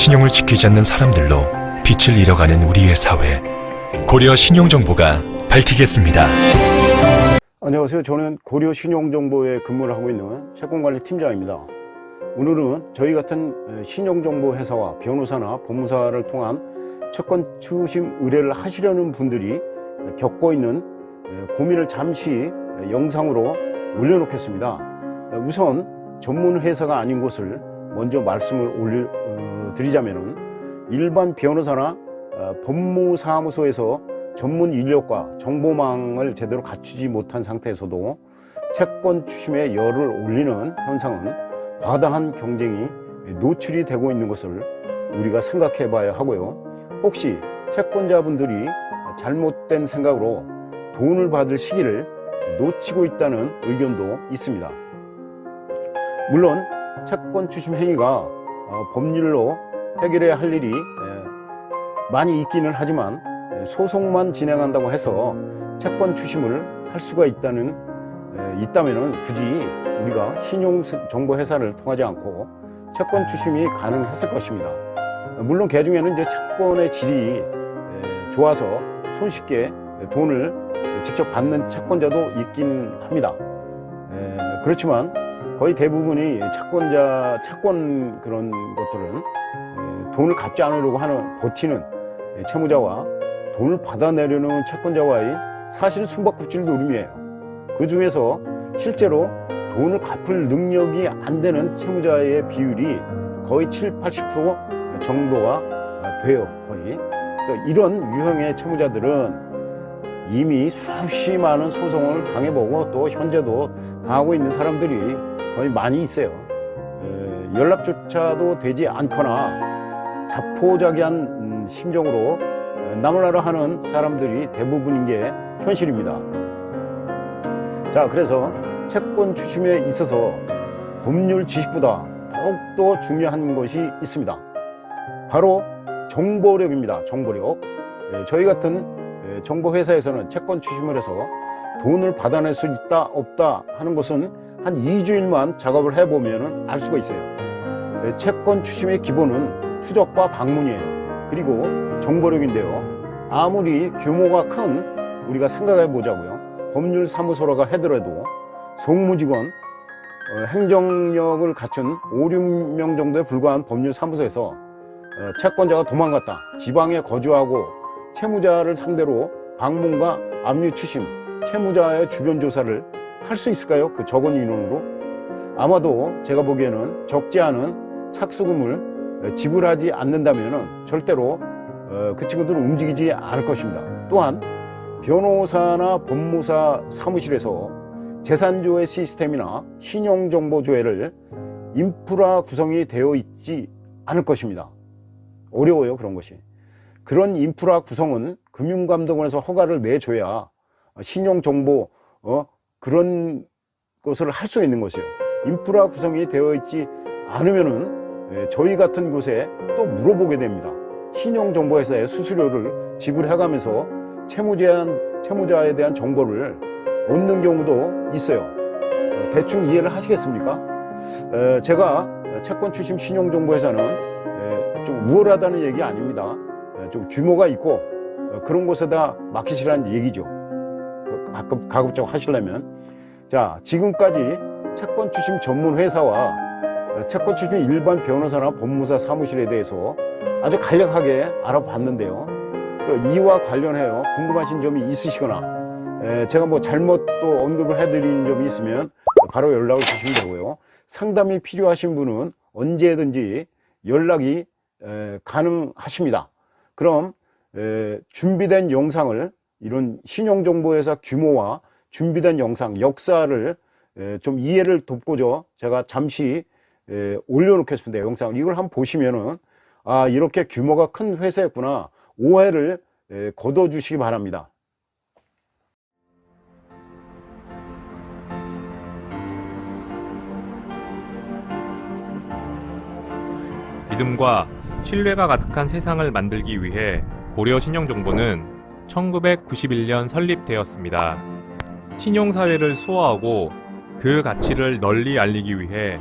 신용을 지키지 않는 사람들로 빛을 잃어가는 우리의 사회. 고려 신용정보가 밝히겠습니다. 안녕하세요. 저는 고려 신용정보에 근무를 하고 있는 채권관리 팀장입니다. 오늘은 저희 같은 신용정보 회사와 변호사나 법무사를 통한 채권 추심 의뢰를 하시려는 분들이 겪고 있는 고민을 잠시 영상으로 올려놓겠습니다. 우선 전문 회사가 아닌 곳을 먼저 말씀을 올려 어, 드리자면은 일반 변호사나 어, 법무사무소에서 전문 인력과 정보망을 제대로 갖추지 못한 상태에서도 채권 추심에 열을 올리는 현상은 과다한 경쟁이 노출이 되고 있는 것을 우리가 생각해 봐야 하고요. 혹시 채권자분들이 잘못된 생각으로 돈을 받을 시기를 놓치고 있다는 의견도 있습니다. 물론 채권 추심 행위가 어, 법률로 해결해야 할 일이 에, 많이 있기는 하지만 에, 소송만 진행한다고 해서 채권 추심을 할 수가 있다는 에, 있다면은 굳이 우리가 신용 정보 회사를 통하지 않고 채권 추심이 가능했을 것입니다. 물론 그 중에는 이제 채권의 질이 에, 좋아서 손쉽게 돈을 직접 받는 채권자도 있긴 합니다. 에, 그렇지만 거의 대부분이 채권자 채권 그런 것들은 에, 돈을 갚지 않으려고 하는 버티는 에, 채무자와 돈을 받아내려는 채권자와의 사실 숨바꼭질 노름이에요. 그 중에서 실제로 돈을 갚을 능력이 안 되는 채무자의 비율이 거의 7, 80% 정도가 돼요. 거의. 그러니까 이런 유형의 채무자들은 이미 수없이 많은 소송을 당해보고 또 현재도 당하고 있는 사람들이 거의 많이 있어요. 에, 연락조차도 되지 않거나 자포자기한 음, 심정으로 나라 하는 사람들이 대부분인 게 현실입니다. 자, 그래서 채권 추심에 있어서 법률 지식보다 더욱더 중요한 것이 있습니다. 바로 정보력입니다. 정보력. 예, 저희 같은 예, 정보회사에서는 채권 추심을 해서 돈을 받아낼 수 있다, 없다 하는 것은 한 2주일만 작업을 해보면 알 수가 있어요. 예, 채권 추심의 기본은 추적과 방문이에요. 그리고 정보력인데요. 아무리 규모가 큰 우리가 생각해 보자고요. 법률사무소라고 하더라도 송무직원, 어, 행정력을 갖춘 5, 6명 정도에 불과한 법률사무소에서 어, 채권자가 도망갔다. 지방에 거주하고 채무자를 상대로 방문과 압류 추심, 채무자의 주변 조사를 할 수 있을까요? 그 적은 인원으로? 아마도 제가 보기에는 적지 않은 착수금을 어, 지불하지 않는다면 절대로 어, 그 친구들은 움직이지 않을 것입니다. 또한 변호사나 법무사 사무실에서 재산조회 시스템이나 신용정보조회를 인프라 구성이 되어 있지 않을 것입니다. 어려워요, 그런 것이. 그런 인프라 구성은 금융감독원에서 허가를 내줘야 신용정보, 어, 그런 것을 할 수 있는 것이에요. 인프라 구성이 되어 있지 않으면은 예, 저희 같은 곳에 또 물어보게 됩니다. 신용정보회사에 수수료를 지불해가면서 채무제한, 채무자에 대한 정보를 얻는 경우도 있어요. 어, 대충 이해를 하시겠습니까? 에, 제가 채권 추심 신용정보회사는 에, 좀 우월하다는 얘기 아닙니다. 에, 좀 규모가 있고 어, 그런 곳에다 맡기시라는 얘기죠. 그 가급, 가급적 하시려면. 자, 지금까지 채권 추심 전문 회사와 채권 추심 일반 변호사나 법무사 사무실에 대해서 아주 간략하게 알아봤는데요. 그 이와 관련해요 궁금하신 점이 있으시거나 에, 제가 뭐 잘못 또 언급을 해드린 점이 있으면 바로 연락을 주시면 되고요. 상담이 필요하신 분은 언제든지 연락이 에, 가능하십니다. 그럼 에, 준비된 영상을 이런 신용정보회사 규모와 준비된 영상, 역사를 에, 좀 이해를 돕고자 제가 잠시 에, 올려놓겠습니다. 영상을 이걸 한번 보시면은 아 이렇게 규모가 큰 회사였구나 오해를 에, 거둬주시기 바랍니다. 믿음과 신뢰가 가득한 세상을 만들기 위해 고려 신용정보는 1991년 설립되었습니다. 신용사회를 수호하고 그 가치를 널리 알리기 위해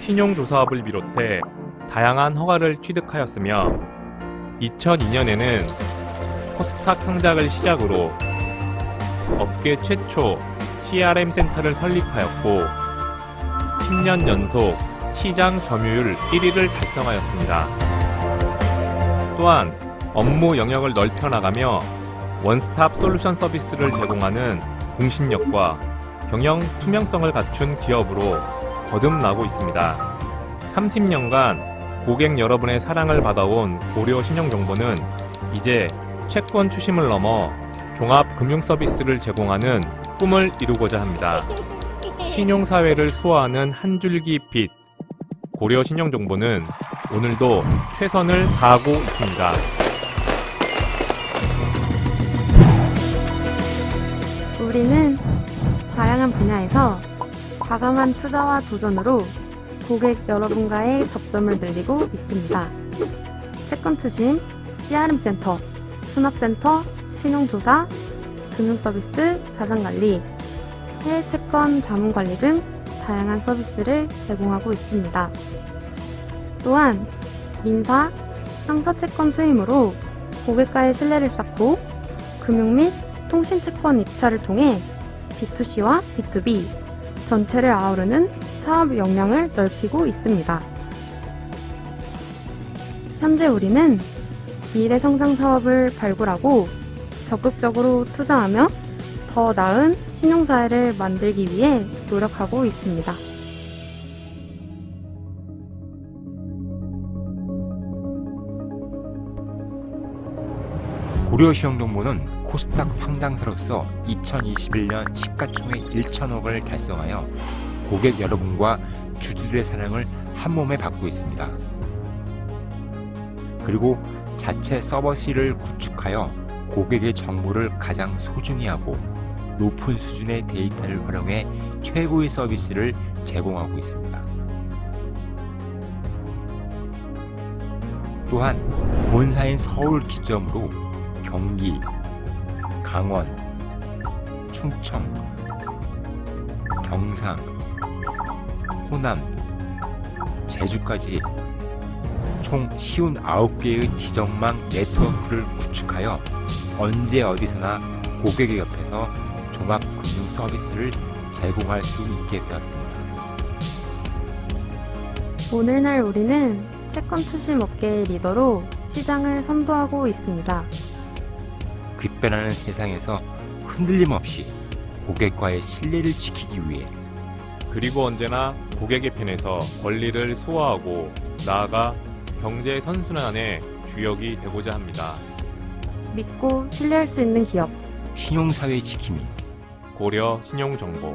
신용조사업을 비롯해 다양한 허가를 취득하였으며 2002년에는 코스닥 상장을 시작으로 업계 최초 CRM 센터를 설립하였고 10년 연속 시장 점유율 1위를 달성하였습니다. 또한 업무 영역을 넓혀나가며 원스톱 솔루션 서비스를 제공하는 공신력과 경영 투명성을 갖춘 기업으로 거듭나고 있습니다. 30년간 고객 여러분의 사랑을 받아온 고려 신용정보는 이제 채권 추심을 넘어 종합 금융 서비스를 제공하는 꿈을 이루고자 합니다. 신용사회를 수호하는 한 줄기 빛. 고려 신용정보는 오늘도 최선을 다하고 있습니다. 우리는 다양한 분야에서 과감한 투자와 도전으로 고객 여러분과의 접점을 늘리고 있습니다. 채권 추심, CRM 센터, 수납센터, 신용조사, 금융서비스, 자산관리, 해외 채권 자문관리 등 다양한 서비스를 제공하고 있습니다. 또한 민사, 상사 채권 수임으로 고객과의 신뢰를 쌓고 금융 및 통신 채권 입찰을 통해 B2C와 B2B 전체를 아우르는 사업 역량을 넓히고 있습니다. 현재 우리는 미래 성장 사업을 발굴하고 적극적으로 투자하며 더 나은 신용사회를 만들기 위해 노력하고 있습니다. 고려시형정보는 코스닥 상장사로서 2021년 시가총액 1천억을 달성하여 고객 여러분과 주주들의 사랑을 한 몸에 받고 있습니다. 그리고 자체 서버실을 구축하여 고객의 정보를 가장 소중히 하고 높은 수준의 데이터를 활용해 최고의 서비스를 제공하고 있습니다. 또한 본사인 서울 기점으로 경기, 강원, 충청, 경상, 호남, 제주까지 총 쉬운 9개의 지정망 네트워크를 구축하여 언제 어디서나 고객의 옆에서 종합 금융 서비스를 제공할 수 있게 되었습니다. 오늘날 우리는 채권 추심 업계의 리더로 시장을 선도하고 있습니다. 급변하는 세상에서 흔들림 없이 고객과의 신뢰를 지키기 위해 그리고 언제나 고객의 편에서 권리를 수호하고 나아가 경제 선순환의 주역이 되고자 합니다. 믿고 신뢰할 수 있는 기업. 신용사회 지킴이. 고려 신용정보